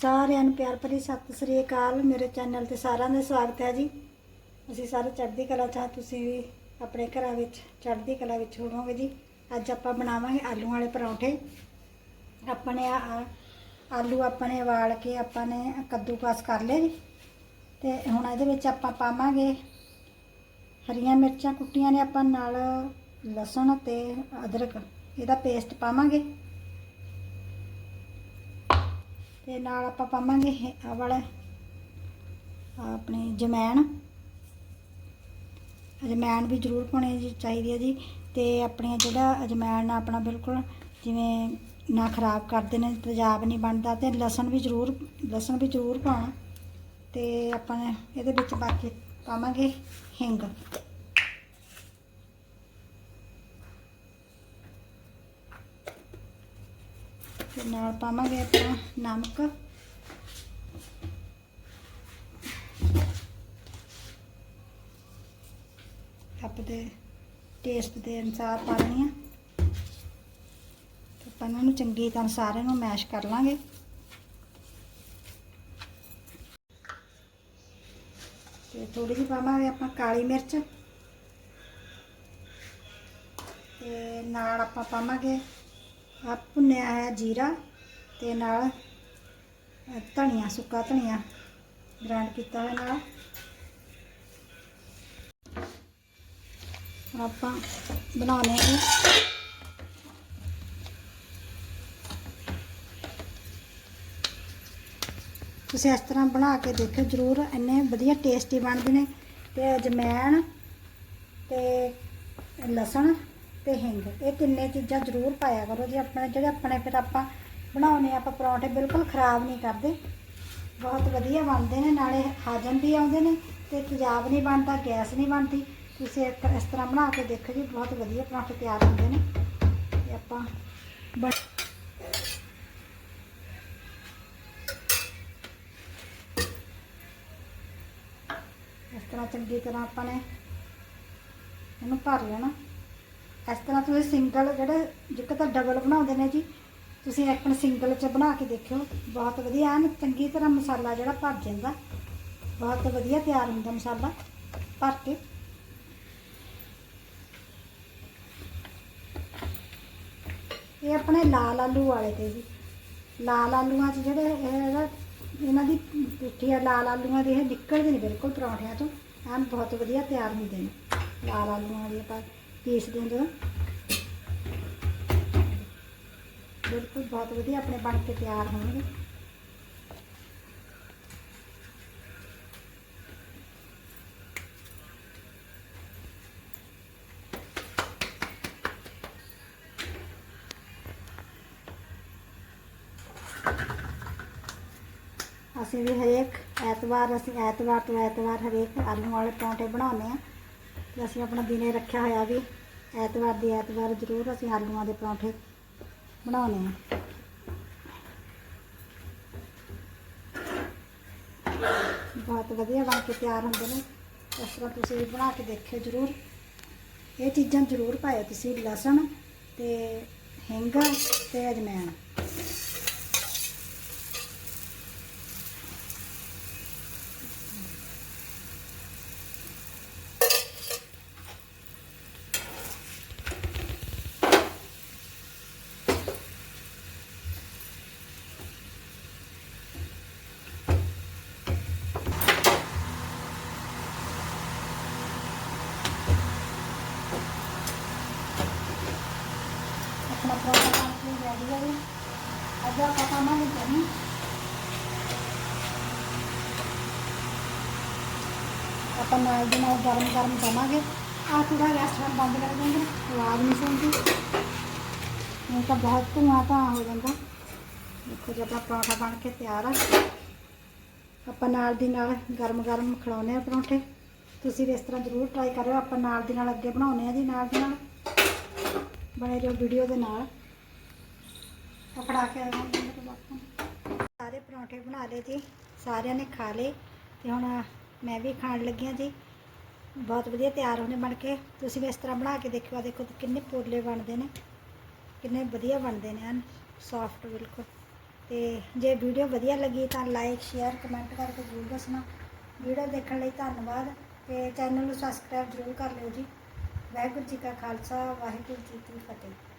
ਸਾਰਿਆਂ ਨੂੰ ਪਿਆਰ ਭਰੀ ਸਤਿ ਸ੍ਰੀ ਅਕਾਲ। ਮੇਰੇ ਚੈਨਲ ਤੇ ਸਾਰਿਆਂ ਦਾ ਸਵਾਗਤ ਹੈ ਜੀ। ਅਸੀਂ ਸਾਰੇ ਚੜ੍ਹਦੀ ਕਲਾ ਚ ਤੁਸੀਂ ਵੀ ਆਪਣੇ ਘਰਾਂ ਵਿੱਚ, ਚੜ੍ਹਦੀ ਕਲਾ ਵਿੱਚ ਹੋਵੋਗੇ ਜੀ। ਅੱਜ ਆਪਾਂ ਬਣਾਵਾਂਗੇ ਆਲੂ ਵਾਲੇ ਪਰੌਂਠੇ। ਆਪਣੇ ਆਲੂ ਆਪਣੇ ਵਾਲ ਕੇ ਆਪਾਂ ਨੇ ਕੱਦੂਕਸ ਕਰ ਲਏ ਜੀ ਤੇ ਹੁਣ ਇਹਦੇ ਵਿੱਚ ਆਪਾਂ ਪਾਵਾਂਗੇ ਹਰੀਆਂ ਮਿਰਚਾਂ ਕੁੱਟੀਆਂ ਨੇ ਆਪਾਂ ਨਾਲ ਲਸਣ ਤੇ ਅਦਰਕ। ਇਹਦਾ ਪੇਸਟ ਪਾਵਾਂਗੇ। ਤੇ ਨਾਲ ਆਪਾਂ ਪਾਵਾਂਗੇ ਇਹ ਆਹ ਵਾਲਾ ਆਪਣੀ ਜਮੈਣ। ਅਜਮੈਣ ਵੀ ਜ਼ਰੂਰ ਪਾਉਣੀ ਜੀ, ਚਾਹੀਦੀ ਹੈ ਜੀ। ਤੇ ਆਪਣੀ ਜਿਹੜਾ ਅਜਮੈਣ ਆਪਣਾ ਬਿਲਕੁਲ ਜਿਵੇਂ ਨਾ ਖਰਾਬ ਕਰਦੇ ਨੇ, ਤੇਜ਼ਾਬ ਨਹੀਂ ਬਣਦਾ ਤੇ ਲਸਣ ਵੀ ਜ਼ਰੂਰ, ਲਸਣ ਵੀ ਜ਼ਰੂਰ ਪਾਉਣਾ। ਤੇ ਆਪਾਂ ਇਹਦੇ ਵਿੱਚ ਬਾਕੀ ਪਾਵਾਂਗੇ ਹਿੰਗ। ਤੇ ਨਾਲ ਪਾਵਾਂਗੇ ਆਪਾਂ ਨਮਕ। ਆਪਣੇ ਟੇਸਟ ਦੇ ਅਨੁਸਾਰ ਪਾਣੀ ਆ ਆਪਾਂ ਇਹਨਾਂ ਨੂੰ ਚੰਗੀ ਤਰ੍ਹਾਂ ਸਾਰਿਆਂ ਨੂੰ ਮੈਸ਼ ਕਰ ਲਾਂਗੇ। ਤੇ ਥੋੜੀ ਜਿਹੀ ਪਾਵਾਂਗੇ ਆਪਾਂ ਕਾਲੀ ਮਿਰਚ। ਤੇ ਨਾਲ ਆਪਾਂ ਪਾਵਾਂਗੇ ਆ ਭੁੰਨਿਆ ਹੈ ਜੀਰਾ ਤੇ ਨਾਲ ਧਨੀਆ, ਸੁੱਕਾ ਧਨੀਆ ਗ੍ਰਾਈਂਡ ਕੀਤਾ ਹੋਇਆ ਨਾਲ। ਹੁਣ ਆਪਾਂ ਬਣਾਉਣੇ ਜੀ ਤੁਸੀਂ ਇਸ ਤਰ੍ਹਾਂ ਬਣਾ ਕੇ ਦੇਖਿਓ ਜ਼ਰੂਰ, ਇੰਨੇ ਵਧੀਆ ਟੇਸਟੀ ਬਣਦੇ ਨੇ। ਤੇ ਅਜਮੈਣ ਤੇ ਲਸਣ ਤੇ ਹਿੰਗ। ਇਹ ਤਿੰਨੇ ਚੀਜ਼ਾਂ ਜ਼ਰੂਰ ਪਾਇਆ ਕਰੋ ਜੀ ਆਪਣੇ, ਜਿਹੜੇ ਆਪਣੇ ਫਿਰ ਆਪਾਂ ਬਣਾਉਨੇ ਆਪਾਂ ਪਰੌਂਠੇ, ਬਿਲਕੁਲ ਖਰਾਬ ਨਹੀਂ ਕਰਦੇ। ਬਹੁਤ ਵਧੀਆ ਬਣਦੇ ਨੇ, ਨਾਲੇ ਹਾਜ਼ਮ ਵੀ ਆਉਂਦੇ ਨੇ ਤੇ ਤੇਜ਼ਾਬ ਨਹੀਂ ਬਣਦਾ, ਗੈਸ ਨਹੀਂ ਬਣਦੀ। ਤੁਸੀਂ ਇੱਕ ਇਸ ਤਰ੍ਹਾਂ ਬਣਾ ਕੇ ਦੇਖੋ ਜੀ, ਬਹੁਤ ਵਧੀਆ ਪਰੌਂਠੇ ਤਿਆਰ ਹੁੰਦੇ ਨੇ। ਤੇ ਆਪਾਂ ਬਣ ਇਸ ਤਰ੍ਹਾਂ ਚੰਗੀ ਤਰ੍ਹਾਂ ਆਪਾਂ ਨੇ ਇਹਨੂੰ ਭਰ ਲੈਣਾ। ਇਸ ਤਰ੍ਹਾਂ ਤੁਸੀਂ ਸਿੰਗਲ ਜਿਹੜੇ ਜਿੱਕ ਤਾਂ ਡਬਲ ਬਣਾਉਂਦੇ ਨੇ ਜੀ, ਤੁਸੀਂ ਇੱਕ ਸਿੰਗਲ ਚ ਬਣਾ ਕੇ ਦੇਖਿਓ, ਬਹੁਤ ਵਧੀਆ, ਐਨ ਚੰਗੀ ਤਰ੍ਹਾਂ ਮਸਾਲਾ ਜਿਹੜਾ ਭਰ ਜਾਂਦਾ, ਬਹੁਤ ਵਧੀਆ ਤਿਆਰ ਹੁੰਦਾ ਮਸਾਲਾ ਭਰ ਕੇ। ਇਹ ਆਪਣੇ ਲਾਲ ਆਲੂ ਵਾਲੇ ਤੇ ਜੀ। ਲਾਲ ਆਲੂਆਂ 'ਚ ਜਿਹੜੇ ਇਹ ਇਹਦਾ ਇਹਨਾਂ ਦੀ ਪਿੱਠੀ ਆ, ਲਾਲ ਆਲੂਆਂ ਦੀ ਇਹ ਨਿਕਲਦੇ ਨੇ ਬਿਲਕੁਲ ਪਰੌਂਠਿਆਂ ਤੋਂ, ਐਨ ਬਹੁਤ ਵਧੀਆ ਤਿਆਰ ਹੁੰਦੇ ਨੇ, ਲਾਲ ਆਲੂਆਂ ਦੀ ਆਪਾਂ ਪੀਸਦੇ ਹਾਂ ਜਦੋਂ ਬਿਲਕੁਲ ਬਹੁਤ ਵਧੀਆ ਆਪਣੇ ਬਣ ਕੇ ਤਿਆਰ ਹੋਣਗੇ। ਅਸੀਂ ਵੀ ਹਰੇਕ ਐਤਵਾਰ, ਅਸੀਂ ਐਤਵਾਰ ਤੋਂ ਐਤਵਾਰ ਹਰੇਕ ਆਲੂ ਵਾਲੇ ਪਰੌਂਠੇ ਬਣਾਉਂਦੇ ਆ ਤੇ ਅਸੀਂ ਆਪਣਾ ਦਿਨੇ ਰੱਖਿਆ ਹੋਇਆ ਵੀ ਐਤਵਾਰ ਦੀ ਐਤਵਾਰ ਜ਼ਰੂਰ ਅਸੀਂ ਆਲੂਆਂ ਦੇ ਪਰੌਂਠੇ ਬਣਾਉਣੇ ਆ। ਬਹੁਤ ਵਧੀਆ ਬਣ ਕੇ ਤਿਆਰ ਹੁੰਦੇ ਨੇ। ਇਸ ਤਰ੍ਹਾਂ ਤੁਸੀਂ ਵੀ ਬਣਾ ਕੇ ਦੇਖਿਓ ਜ਼ਰੂਰ। ਇਹ ਚੀਜ਼ਾਂ ਜ਼ਰੂਰ ਪਾਇਓ ਤੁਸੀਂ ਲਸਣ ਤੇ ਹਿੰਗ ਤੇ ਅਜਮੈਣ ਆਪਣਾ ਪਰੌਂਠਾ ਬਣ ਕੇ ਰੈਡੀ ਹੈ ਜੀ ਅੱਜ ਆਪਾਂ ਪਾਵਾਂਗੇ ਆਪਾਂ ਨਾਲ ਦੀ ਨਾਲ ਗਰਮ ਗਰਮ ਪਾਵਾਂਗੇ ਆ ਥੋੜਾ ਰੈਸਟੋਰੈਂਟ ਬੰਦ ਕਰ ਦਿੰਦੇ ਆਵਾਜ਼ ਨਹੀਂ ਸੁਣਦੀ ਨਹੀਂ ਤਾਂ ਬਹੁਤ ਧੂਆਂ ਤਾਂ ਹੋ ਜਾਂਦਾ ਦੇਖੋ ਜੀ ਆਪਣਾ ਪਰੌਂਠਾ ਬਣ ਕੇ ਤਿਆਰ ਆ ਆਪਾਂ ਨਾਲ ਦੀ ਨਾਲ ਗਰਮ ਗਰਮ ਖਿਲਾਉਂਦੇ ਆ ਪਰੌਂਠੇ ਤੁਸੀਂ ਵੀ ਇਸ ਤਰ੍ਹਾਂ ਜ਼ਰੂਰ ਟਰਾਈ ਕਰਿਓ ਆਪਾਂ ਨਾਲ ਦੀ ਨਾਲ ਅੱਗੇ ਬਣਾਉਂਦੇ ਆ ਜੀ ਨਾਲ ਦੀ ਨਾਲ ਬਣੇ ਰਹੋ ਵੀਡੀਓ ਦੇ ਨਾਲ ਪਕੜਾ ਕੇ ਆਇਆ ਮੇਰੇ ਬਾਪੂ ਨੂੰ। ਸਾਰੇ ਪਰੌਂਠੇ ਬਣਾ ਲਏ ਜੀ, ਸਾਰਿਆਂ ਨੇ ਖਾ ਲਏ ਤੇ ਹੁਣ ਮੈਂ ਵੀ ਖਾਣ ਲੱਗੀ ਹਾਂ ਜੀ। ਬਹੁਤ ਵਧੀਆ ਤਿਆਰ ਹੋਣੇ ਬਣ ਕੇ। ਤੁਸੀਂ ਵੀ ਇਸ ਤਰ੍ਹਾਂ ਬਣਾ ਕੇ ਦੇਖਿਓ, ਆਹ ਦੇਖੋ ਕਿੰਨੇ ਪੋਲੇ ਬਣਦੇ ਨੇ। ਕਿੰਨੇ ਵਧੀਆ ਬਣਦੇ ਨੇ ਹਨ ਸੌਫਟ ਬਿਲਕੁਲ। ਤੇ ਜੇ ਵੀਡੀਓ ਵਧੀਆ ਲੱਗੀ ਤਾਂ ਲਾਈਕ ਸ਼ੇਅਰ ਕਮੈਂਟ ਕਰਕੇ ਜ਼ਰੂਰ ਦੱਸਣਾ। ਵੀਡੀਓ ਦੇਖਣ ਲਈ ਧੰਨਵਾਦ ਤੇ ਚੈਨਲ ਨੂੰ ਸਬਸਕ੍ਰਾਈਬ ਜ਼ਰੂਰ ਕਰ ਲਿਓ ਜੀ। ਵਾਹਿਗੁਰੂ ਜੀ ਕਾ ਖਾਲਸਾ, ਵਾਹਿਗੁਰੂ ਜੀ ਕੀ ਫਤਿਹ।